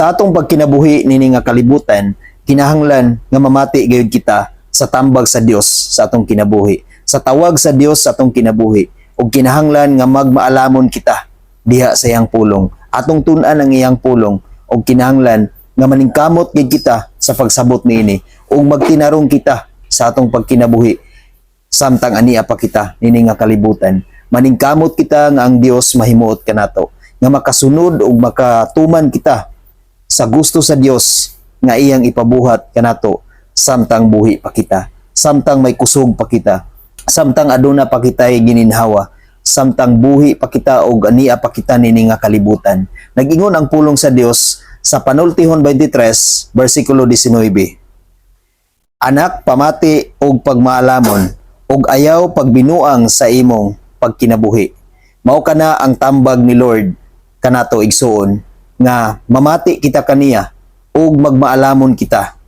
Sa atong pagkinabuhi nini nga kalibutan, kinahanglan nga mamati gayud kita sa tambag sa Dios sa atong kinabuhi, sa tawag sa Dios sa atong kinabuhi, ug kinahanglan nga magmaalamon kita diha sa iyang pulong. Atong tun-an ang iyang pulong ug kinahanglan nga maningkamot gid kita sa pagsabot niini ug magtinarong kita sa atong pagkinabuhi samtang ania pa kita nini nga kalibutan maningkamot kita nga ang Dios mahimuot kanato nga makasunod ug makatuman kita sa gusto sa Dios nga iyang ipabuhat kanato samtang buhi pa kita samtang may kusog pa kita samtang aduna pa kita gininhawa samtang buhi pa kita og ania pa kita nini nga kalibutan. Nagingon ang pulong sa Dios sa panultihon 23 bersikulo 19 Anak pamati og pagmaalamon og ayaw pagbinuang sa imong pagkinabuhi. Mao kana ang tambag ni Lord kanato igsuon nga mamati kita kaniya ug magmaalamon kita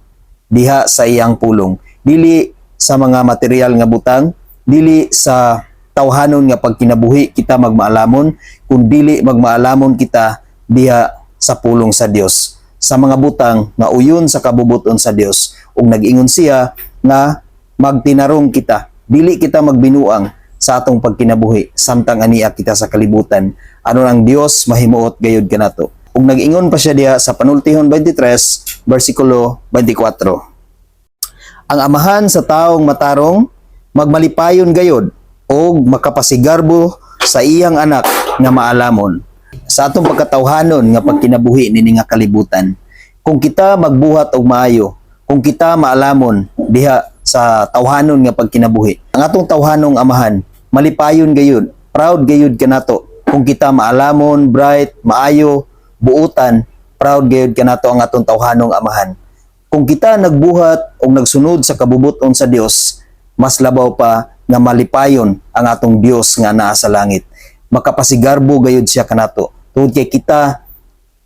diha sa iyang pulong. Dili sa mga material nga butang, dili sa tawhanon nga pagkinabuhi kita magmaalamon, kun dili magmaalamon kita diha sa pulong sa Dios sa mga butang nga uyon sa kabubuton sa Dios ug nag-ingon siya nga magtinarong kita. Dili kita magbinuang sa atong pagkinabuhi samtang ania kita sa kalibutan. Ano ang Dios mahimuot gayud kanato ug nag-ingon pa siya diha sa panultihon 23 bersikulo 24 ang amahan sa taong matarong magmalipayon gayod ug makapasigarbo sa iyang anak nga maalamon. Sa atong pagkatawhanon nga pagkinabuhi nini nga kalibutan kung kita magbuhat og maayo kung kita maalamon diha sa tawhanon nga pagkinabuhi ang atong tawhanong amahan malipayon gayud proud gayud kanato kung kita maalamon bright maayo buutan proud gayud kanato ang atong tawhanong amahan. Kung kita nagbuhat o nagsunod sa kabubuton sa Dios mas labaw pa nga malipayon ang atong Dios nga naa sa langit. Makapasigarbo gayud siya kanato tungod kay kita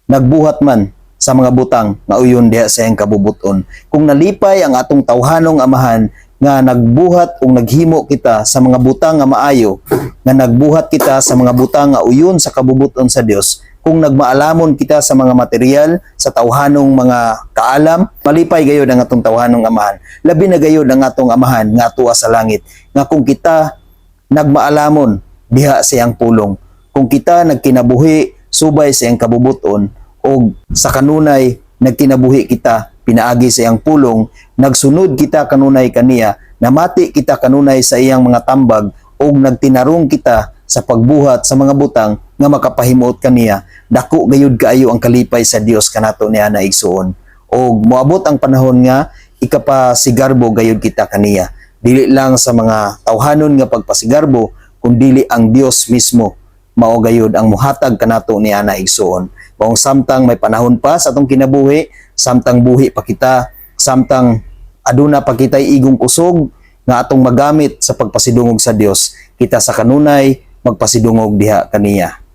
nagbuhat man sa mga butang nga uyon diha sa iyang kabubuton. Kung nalipay ang atong tawhanong amahan nga nagbuhat ug naghimo kita sa mga butang nga maayo nga nagbuhat kita sa mga butang nga uyon sa kabubuton sa Dios kung nagmaalamon kita sa mga material sa tawhanong mga kaalam malipay gayud ang atong tawhanong amahan. Labi na gayud ang atong amahan nga tuwa sa langit nga kung kita nagmaalamon diha sa iyang pulong. Kung kita nagkinabuhi subay sa iyang kabubuton o sa kanunay nagkinabuhi kita pinaagi sa iyang pulong nagsunod kita kanunay kaniya namati kita kanunay sa iyang mga tambag o nagtinarong kita sa pagbuhat sa mga butang nga makapahimuot kaniya dako gayud kaayo ang kalipay sa Dios kanato niya na igsuon o moabot ang panahon nga ikapasigarbo gayud kita kaniya dili lang sa mga tawhanon nga pagpasigarbo kundi ang Dios mismo mao gayud ang muhatag kanato niya na igsuon kung samtang may panahon pa sa atong kinabuhi samtang buhi pa kita samtang aduna pa kitay igong kusog nga atong magamit sa pagpasidungog sa Dios kita sa kanunay magpasidungog diha kaniya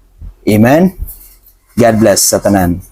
amen? God bless sa tanan